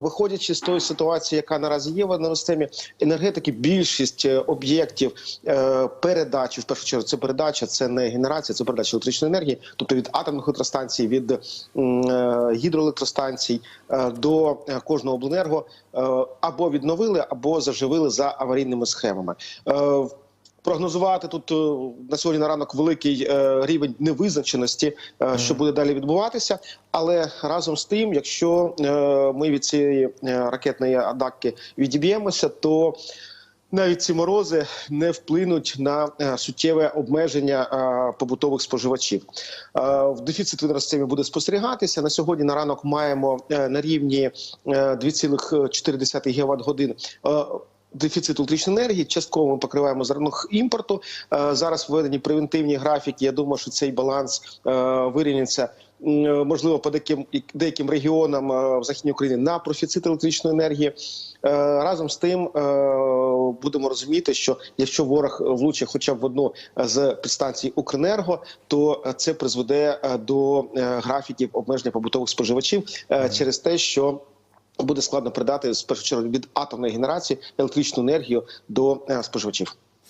Виходячи з тої ситуації, яка наразі є в енергосистемі енергетики, більшість е, об'єктів е, передачі в першу чергу це передача, це не генерація, це передача електричної енергії, тобто від атомних електростанцій, від е, гідроелектростанцій до кожного обленерго або відновили, або заживили за аварійними схемами. Прогнозувати тут е, на сьогодні на ранок великий е, рівень невизначеності, е, що буде далі відбуватися. Але разом з тим, якщо ми від цієї ракетної атаки відіб'ємося, то навіть ці морози не вплинуть на суттєве обмеження побутових споживачів. В дефіцит в енергосистемі буде спостерігатися. На сьогодні на ранок маємо на рівні е, 2,4 ГВт годин. Дефіцит електричної енергії частково ми покриваємо за імпорту. Е, Зараз введені превентивні графіки. Я думаю, що цей баланс е, вирівняться. м, е, Можливо, по деяким деяким регіонам в західній Україні на профіцит електричної енергії. Разом з тим будемо розуміти, що якщо ворог влучить хоча б в одну з підстанцій Укренерго, то це призведе до графіків обмеження побутових споживачів через те, що буде складно передати з першу чергу від атомної генерації електричну енергію до е, споживачів.